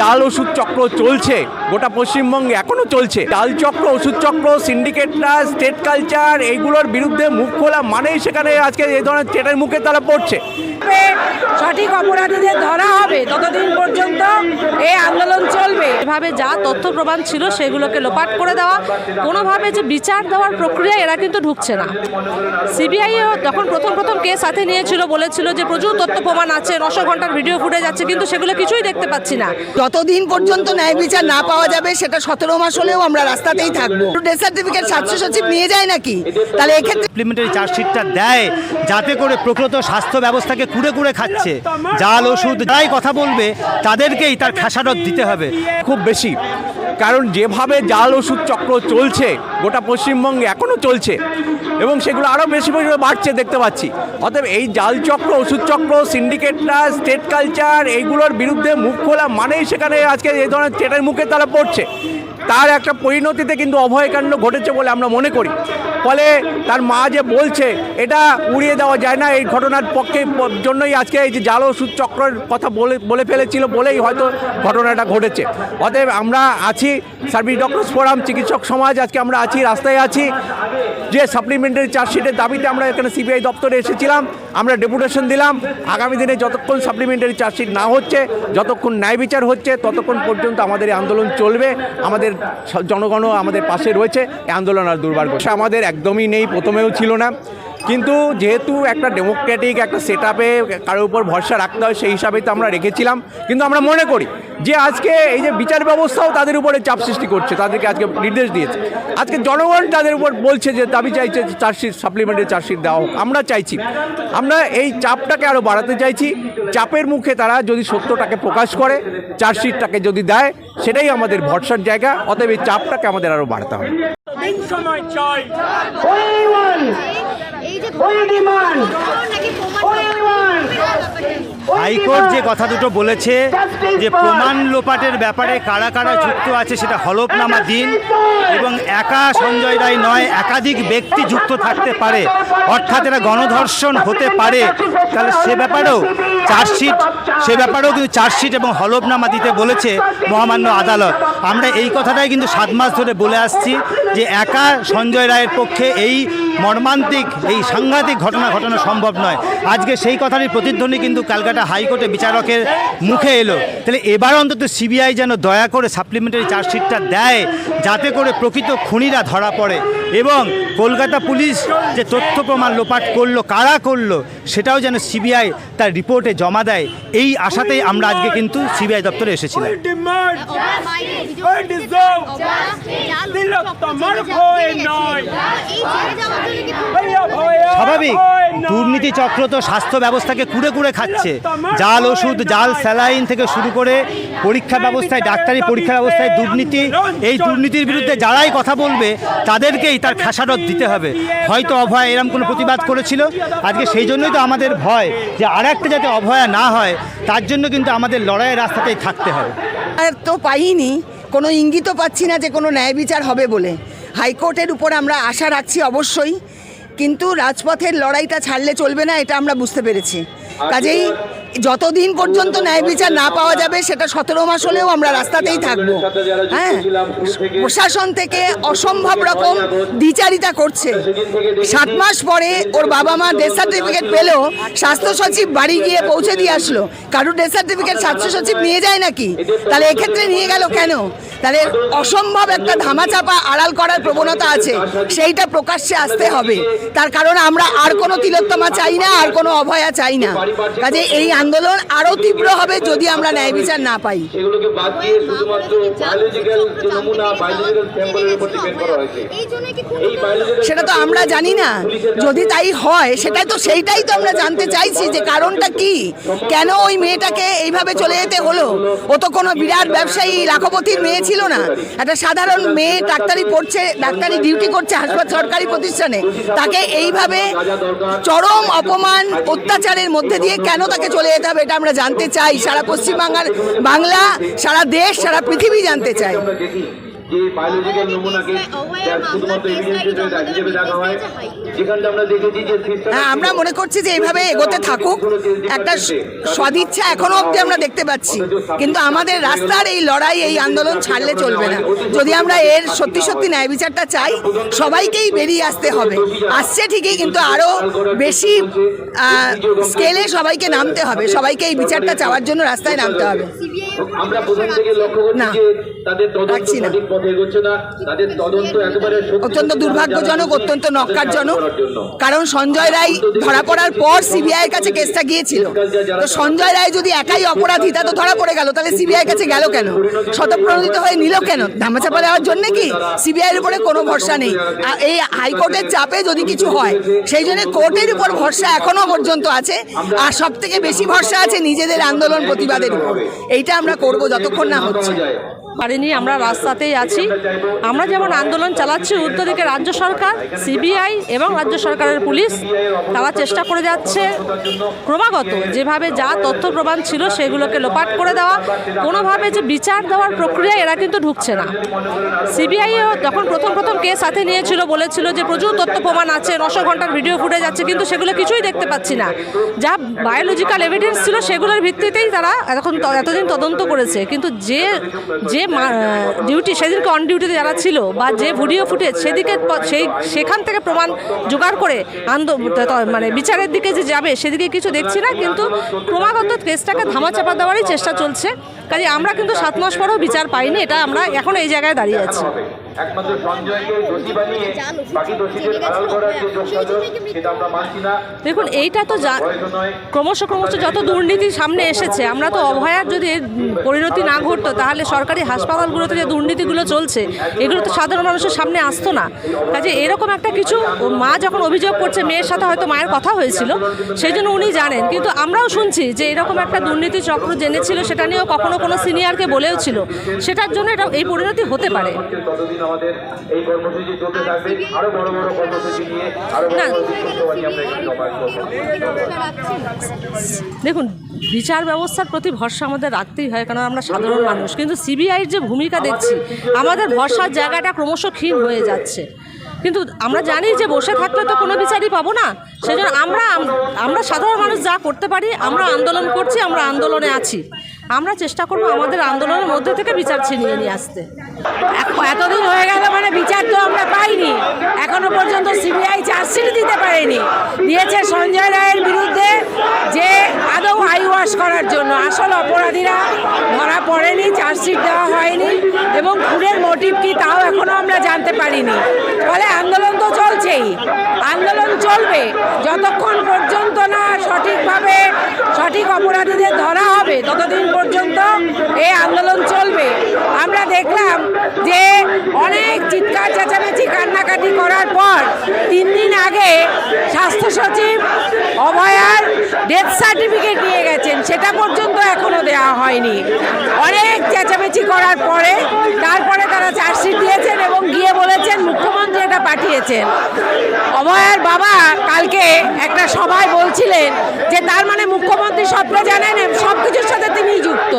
জাল ওষুধ চক্র চলছে। গোটা পশ্চিমবঙ্গে এখনও চলছে। জাল চক্র, ওষুধ চক্র সিন্ডিকেটরা স্টেট কালচার এইগুলোর বিরুদ্ধে মুখ খোলা মানেই সেখানে আজকে এই ধরনের চেটের মুখে তারা পড়ছে। সঠিক অপরাধীদের ধরা হবে। ততদিন পর্যন্ত এই আন্দোলন চলবে। এভাবে যা তথ্য প্রমাণ ছিল সেগুলোকে লোপাট করে দেওয়া, কোনোভাবে যে বিচার দেওয়ার প্রক্রিয়া এরা কিন্তু ঢুকছে না। সিবিআইও যখন প্রথম প্রথম কেস হাতে নিয়েছিল, বলেছিল যে প্রচুর তথ্য প্রমাণ আছে, নশো ঘণ্টার ভিডিও ফুটেজ আছে, কিন্তু সেগুলো কিছুই দেখতে পাচ্ছি না। যতদিন পর্যন্ত ন্যায় বিচার না পাওয়া যাবে সেটা সতেরো মাস হলেও আমরা রাস্তাতেই থাকব। ডেথ সার্টিফিকেট স্বাস্থ্য সচিব নিয়ে যায় নাকি? তাহলে এক্ষেত্রে সাপ্লিমেন্টারি চার্জশিটটা দেয় যাতে করে প্রকৃত স্বাস্থ্য ব্যবস্থাকে কুড়ে কুড়ে খাচ্ছে। জাল ওষুধ যাই কথা বলবে তাদেরকেই তার খেসারত দিতে হবে। খুব বেশি। কারণ যেভাবে জাল ওষুধ চক্র চলছে, গোটা পশ্চিমবঙ্গে এখনও চলছে, এবং সেগুলো আরও বেশি পরিমাণে বাড়ছে দেখতে পাচ্ছি। অতএব এই জাল চক্র, ওষুধ চক্র সিন্ডিকেটরা স্টেট কালচার এইগুলোর বিরুদ্ধে মুখ খোলা মানেই সেখানে আজকে এই ধরনের চেটের মুখে তারা পড়ছে। তার একটা পরিণতিতে কিন্তু অভয়কাণ্ড ঘটেছে বলে আমরা মনে করি। ফলে তার মা যে বলছে, এটা উড়িয়ে দেওয়া যায় না, এই ঘটনার পক্ষে জন্যই আজকে এই যে জাল ওষুধ চক্রের কথা বলে বলে ফেলেছিল বলেই হয়তো ঘটনাটা ঘটেছে। অতএব আমরা আছি সার্ভিস ডক্টরস ফোরাম, চিকিৎসক সমাজ, আজকে আমরা আছি, রাস্তায় আছি। যে সাপ্লিমেন্টারি চার্জশিটের দাবিতে আমরা এখানে সিবিআই দপ্তরে এসেছিলাম, আমরা ডেপুটেশন দিলাম। আগামী দিনে যতক্ষণ সাপ্লিমেন্টারি চার্জশিট না হচ্ছে, যতক্ষণ ন্যায় বিচার হচ্ছে, ততক্ষণ পর্যন্ত আমাদের এই আন্দোলন চলবে। আমাদের জনগণও আমাদের পাশে রয়েছে, এই আন্দোলন আর দুর্ভাগ্য সে আমাদের একদমই নেই, প্রথমেও ছিল না। কিন্তু যেহেতু একটা ডেমোক্রেটিক একটা সেট আপে কারোর উপর ভরসা রাখতে হয়, সেই হিসাবেই তো আমরা রেখেছিলাম। কিন্তু আমরা মনে করি যে আজকে এই যে বিচার ব্যবস্থাও তাদের উপরে চাপ সৃষ্টি করছে তাদেরকে আজকে নির্দেশ দিয়েছে। আজকে জনগণ তাদের উপর বলছে যে দাবি চাইছে যে চার্জশিট সাপ্লিমেন্টারি চার্জশিট দেওয়া হোক। আমরা চাইছি। আমরা এই চাপটাকে আরও বাড়াতে চাইছি। চাপের মুখে তারা যদি সত্যটাকে প্রকাশ করে চার্জশিটটাকে যদি দেয় সেটাই আমাদের ভরসার জায়গা। অতএব এই চাপটাকে আমাদের আরও বাড়াতে হবে। সময় চাই। ওই ডিমান্ড ওই হাইকোর্ট যে কথা দুটো বলেছে যে প্রমাণ লোপাটের ব্যাপারে কারা কারা যুক্ত আছে সেটা হলফনামা দিন এবং একা সঞ্জয় রায় নয় একাধিক ব্যক্তি যুক্ত থাকতে পারে। অর্থাৎ এরা গণধর্ষণ হতে পারে। তাহলে সে ব্যাপারেও চার্জশিট সে ব্যাপারেও কিন্তু চার্জশিট এবং হলফনামা দিতে বলেছে মহামান্য আদালত। আমরা এই কথাটাই কিন্তু সাত মাস ধরে বলে আসছি যে একা সঞ্জয় রায়ের পক্ষে এই মর্মান্তিক, এই সাংঘাতিক ঘটনা ঘটানো সম্ভব নয়। আজকে সেই কথারই প্রতিধ্বনি কিন্তু ক্যালকাটা হাইকোর্টে বিচারকের মুখে এলো। তাহলে এবার অন্তত সিবিআই যেন দয়া করে সাপ্লিমেন্টারি চার্জশিটটা দেয়, যাতে করে প্রকৃত খুনিরা ধরা পড়ে। এবং কলকাতা পুলিশ যে তথ্য প্রমাণ লোপাট করল কারা করল সেটাও যেন সিবিআই তার রিপোর্টে জমা দেয় এই আশাতেই আমরা আজকে কিন্তু সিবিআই দপ্তরে এসেছিলাম। স্বাভাবিক দুর্নীতি চক্র তো স্বাস্থ্য ব্যবস্থাকে কুড়ে কুড়ে খাচ্ছে। জাল ওষুধ জাল স্যালাইন থেকে শুরু করে পরীক্ষা ব্যবস্থায় ডাক্তারি পরীক্ষা ব্যবস্থায় দুর্নীতি এই দুর্নীতির বিরুদ্ধে যারাই কথা বলবে তাদেরকেই তার খেসারত দিতে হবে। হয়তো অভয় এরম কোনো প্রতিবাদ করেছিল। আজকে সেই জন্যই তো আমাদের ভয় যে আর একটা যাতে অভয়া না হয় তার জন্য কিন্তু আমাদের লড়াইয়ের রাস্তাতেই থাকতে হবে আর তো পাইনি। কোনো ইঙ্গিতও পাচ্ছি না যে কোনো ন্যায় বিচার হবে বলে। হাইকোর্টের উপর আমরা আশা রাখছি অবশ্যই। কিন্তু রাজপথের লড়াইটা ছাড়লে চলবে না এটা আমরা বুঝতে পেরেছি। কাজেই যতদিন পর্যন্ত ন্যায় বিচার না পাওয়া যাবে, সেটা সতেরো মাস হলেও আমরা রাস্তাতেই থাকব। হ্যাঁ প্রশাসন থেকে অসম্ভব রকম দ্বিচারিতা করছে। সাত মাস পরে ওর বাবা মা ডেথ সার্টিফিকেট পেলেও স্বাস্থ্য সচিব বাড়ি গিয়ে পৌঁছে দিয়ে আসলো। কারুর ডেথ সার্টিফিকেট স্বাস্থ্য সচিব নিয়ে যায় নাকি? তাহলে এক্ষেত্রে নিয়ে গেল কেন? তাহলে অসম্ভব একটা ধামাচাপা আড়াল করার প্রবণতা আছে। সেইটা প্রকাশ্যে আসতে হবে। তার কারণ আমরা আর কোনো তিলোত্তমা চাই না আর কোনো অভয়া চাই না। কাজে এই আন্দোলন আরও তীব্র হবে যদি আমরা ন্যায় বিচার না পাই। সেটা তো আমরা জানি না। যদি তাই হয় সেটাই তো সেইটাই তো আমরা জানতে চাইছি যে কারণটা কি? কেন ওই মেয়েটাকে এইভাবে চলে যেতে হলো? ও তো কোনো বিরাট ব্যবসায়ী লাখপতির মেয়ে ছিল না। একটা সাধারণ মেয়ে ডাক্তারি পড়ছে ডাক্তারি ডিউটি করছে হাসপাতাল সরকারি প্রতিষ্ঠানে। তাকে এইভাবে চরম অপমান অত্যাচারের মধ্যে দিয়ে কেন তাকে চলে যেতে হবে এটা আমরা জানতে চাই। সারা পশ্চিমবাংলার বাংলা সারা দেশ সারা পৃথিবী জানতে চাই যে বায়োলজিক্যাল নমুনাকে শুধুমাত্র এভিডেন্স হিসেবে দেখা হয় যেখানটা আমরা দেখেছি যে হ্যাঁ আমরা মনে করছি যে এইভাবে এগোতে থাকুক। একটা সদিচ্ছা এখনও অবধি আমরা দেখতে পাচ্ছি। কিন্তু আমাদের রাস্তার এই লড়াই এই আন্দোলন ছাড়লে চলবে না। যদি আমরা এর সত্যি সত্যি ন্যায় বিচারটা চাই সবাইকেই বেরিয়ে আসতে হবে। আসছে ঠিকই কিন্তু আরও বেশি স্কেলে সবাইকে নামতে হবে। সবাইকে এই বিচারটা চাওয়ার জন্য রাস্তায় নামতে হবে। আমরা প্রথম থেকে লক্ষ্য করছি না, যে তাদের তদন্ত রাখছি না। সঠিক পথে এগোচ্ছে না। তাদের তদন্ত একেবারে অত্যন্ত দুর্ভাগ্যজনক অত্যন্ত নক্কারজনক কারণ সঞ্জয় রায় ধরা পড়ার পর সিবিআই এর কাছে কেসটা গিয়েছিল। তো সঞ্জয় রায় যদি একাই অপরাধী তা তো ধরা পড়ে গেল। তাহলে সিবিআই এর কাছে গেল কেন? শতপ্রণোদিত হয়ে নিল কেন? ধামাচাপা দেওয়ার জন্য কি সিবিআই এর উপরে কোনো ভরসা নেই? আর এই হাইকোর্টের চাপে যদি কিছু হয় সেই জন্য কোর্টের উপর ভরসা এখনও পর্যন্ত আছে। আর সব থেকে বেশি ভরসা আছে নিজেদের আন্দোলন প্রতিবাদের উপর। এইটা আমরা করব যতক্ষণ না হচ্ছে। পারিনি আমরা রাস্তাতেই আছি। আমরা যেমন আন্দোলন চালাচ্ছি উত্তর দিকে রাজ্য সরকার, সিবিআই এবং রাজ্য সরকারের পুলিশ তারা চেষ্টা করে যাচ্ছে ক্রমাগত। যেভাবে যা তথ্য প্রমাণ ছিল সেগুলোকে লোপাট করে দেওয়া, কোনোভাবে যে বিচার দেওয়ার প্রক্রিয়া এরা কিন্তু ঢুকছে না। সিবিআইও যখন প্রথম প্রথম কেস হাতে নিয়েছিল, বলেছিল যে প্রচুর তথ্য প্রমাণ আছে, নশো ঘণ্টার ভিডিও ফুটেজ আছে, কিন্তু সেগুলো কিছুই দেখতে পাচ্ছি না। যা বায়োলজিক্যাল এভিডেন্স ছিল সেগুলোর ভিত্তিতেই তারা এখন এতদিন তদন্ত করেছে। কিন্তু যে যে ডিউটি সেদিনকে অন ডিউটিতে যারা ছিল বা যে ভিডিও ফুটেজ সেদিকে সেই, সেখান থেকে প্রমাণ জোগাড় করে আন্দো মানে বিচারের দিকে যে যাবে সেদিকে কিছু দেখছি না, কিন্তু ক্রমাগত কেসটাকে ধামাচাপা দেওয়ারই চেষ্টা চলছে। কাজে আমরা কিন্তু সাত মাস পরেও বিচার পাইনি, এটা আমরা এখন এই জায়গায় দাঁড়িয়ে আছি। একমাত্র সঞ্জয়কে দোষী বানিয়ে বাকি দোষীদের আড়াল করার যে যোগসাধন সেটা আমরা মানছি না। দেখুন এইটা তো যা ক্রমশ ক্রমশ যত দুর্নীতি সামনে এসেছে আমরা তো অভয়ার যদি পরিণতি না ঘটতো তাহলে সরকারি হাসপাতালগুলোতে যে দুর্নীতিগুলো চলছে এগুলো তো সাধারণ মানুষের সামনে আসতো না। কাজে এরকম একটা কিছু মা যখন অভিযোগ করছে মেয়ের সাথে হয়তো মায়ের কথা হয়েছিল সেই জন্য উনি জানেন। কিন্তু আমরাও শুনছি যে এরকম একটা দুর্নীতি চক্র জেনেছিল সেটা নিয়েও কখনো কোনো সিনিয়রকে বলেও ছিল। সেটার জন্য এটা এই পরিণতি হতে পারে। আমাদের এই কর্মসূচি চলতে থাকবে। আরও বড় বড় কর্মসূচি নিয়ে আরও বড়। বড় আমরা দেখুন, বিচার ব্যবস্থার প্রতি ভরসা আমাদের রাখতেই হয়, কারণ আমরা সাধারণ মানুষ। কিন্তু সিবিআইয়ের যে ভূমিকা দেখছি, আমাদের ভরসার জায়গাটা ক্রমশ ক্ষীণ হয়ে যাচ্ছে। কিন্তু আমরা জানি যে বসে থাকলে তো কোনো বিচারই পাবো না। সেই জন্য আমরা আমরা সাধারণ মানুষ যা করতে পারি, আমরা আন্দোলন করছি, আমরা আন্দোলনে আছি। আমরা চেষ্টা করব আমাদের আন্দোলনের মধ্যে থেকে বিচার ছিনিয়ে নিয়ে আসতে। এত- এতদিন হয়ে গেল মানে বিচার তো আমরা পাইনি। এখনও পর্যন্ত সিবিআই চার্জশিট দিতে পারেনি। দিয়েছে সঞ্জয় রায়ের বিরুদ্ধে যে আদৌ আই ওয়াশ করার জন্য। আসল অপরাধীরা ধরা পড়েনি চার্জশিট দেওয়া হয়নি এবং খুনের মোটিভ কি তাও এখনও আমরা জানতে পারিনি। ফলে আন্দোলন তো চলছেই। আন্দোলন চলবে। যতক্ষণ পর্যন্ত না সঠিকভাবে সঠিক অপরাধীদের ধরা হবে, ততদিন পর্যন্ত এই আন্দোলন চলবে। আমরা দেখলাম যে অনেক চিৎকার, চেঁচামেচি, কান্নাকাটি করার পর তিন দিন আগে স্বাস্থ্য সচিব অভয়ার ডেথ সার্টিফিকেট নিয়ে গেছেন। সেটা পর্যন্ত এখনও দেওয়া হয়নি। অনেক চেঁচামেচি করার পরে, তারপরে তারা চার্জশিট দিয়েছেন এবং গিয়ে বলেছেন মুখ্যমন্ত্রী এটা পাঠিয়েছেন। অভয়ার বাবা কালকে একটা সভায় বলছিলেন যে তার মানে মুখ্যমন্ত্রী সবটা জানেন সব কিছুর সাথে তিনি যুক্ত।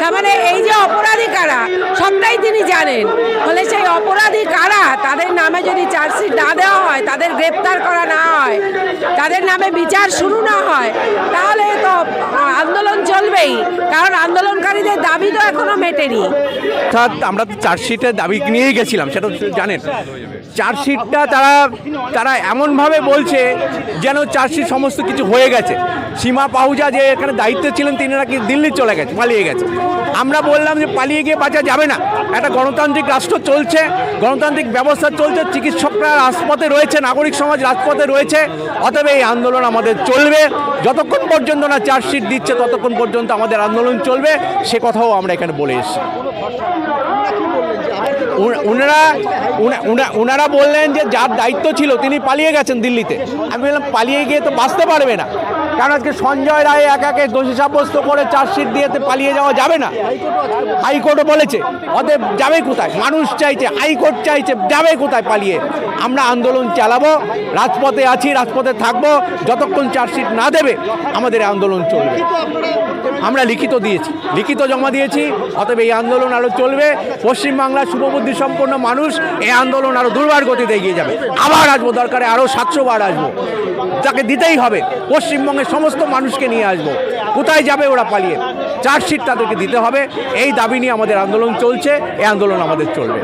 তার মানে এই যে অপরাধী কারা, সবটাই তিনি জানেন। ফলে সেই অপরাধী কারা, তাদের নামে যদি চার্জশিট না দেওয়া হয়, তাদের গ্রেপ্তার করা না হয়, তাদের নামে বিচার শুরু না হয়, তাহলে আন্দোলন চলবেই, কারণ আন্দোলনকারীদের দাবি তো এখনও মেটেনি। অর্থাৎ আমরা তো চার্জশিটের দাবি নিয়েই গেছিলাম, সেটা জানেন। চার্জশিটটা তারা তারা এমনভাবে বলছে যেন চার্জশিট সমস্ত কিছু হয়ে গেছে। সীমা পাহুজা যে এখানে দায়িত্বে ছিলেন, তিনি নাকি দিল্লি চলে গেছে, পালিয়ে গেছে। আমরা বললাম যে পালিয়ে গিয়ে বাঁচা যাবে না। একটা গণতান্ত্রিক রাষ্ট্র চলছে, গণতান্ত্রিক ব্যবস্থা চলছে, চিকিৎসকরা রাজপথে রয়েছে, নাগরিক সমাজ রাজপথে রয়েছে, অতএব এই আন্দোলন আমাদের চলবে। যতক্ষণ পর্যন্ত না চার্জশিট দিচ্ছে ততক্ষণ পর্যন্ত আমাদের আন্দোলন চলবে, সে কথাও আমরা এখানে বলে এসেছি। ওনারা উনারা বললেন যে যার দায়িত্ব ছিল তিনি পালিয়ে গেছেন দিল্লিতে। আমি বললাম, পালিয়ে গিয়ে তো বাঁচতে পারবে না। কারণ আজকে সঞ্জয় রায় একাকে দোষী সাব্যস্ত করে চার্জশিট দিয়ে পালিয়ে যাওয়া যাবে না। হাইকোর্টও বলেছে, অতএব যাবে কোথায়? মানুষ চাইছে, হাইকোর্ট চাইছে, যাবে কোথায় পালিয়ে? আমরা আন্দোলন চালাবো, রাজপথে আছি, রাজপথে থাকব, যতক্ষণ চার্জশিট না দেবে, আমাদের আন্দোলন চলবে। আমরা লিখিত দিয়েছি, লিখিত জমা দিয়েছি, অতএব এই আন্দোলন আরও চলবে। পশ্চিমবাংলার শুভবুদ্ধি সম্পন্ন মানুষ এই আন্দোলন আরও দুর্বার গতিতে এগিয়ে যাবে। আবার আসব দরকারে আরও সাতশো বার আসব। তাকে দিতেই হবে, পশ্চিমবঙ্গের সমস্ত মানুষকে নিয়ে আসব। কোথায় যাবে ওরা পালিয়ে? চার্জশিট তাদেরকে দিতে হবে। এই দাবি নিয়ে আমাদের আন্দোলন চলছে, এই আন্দোলন আমাদের চলবে।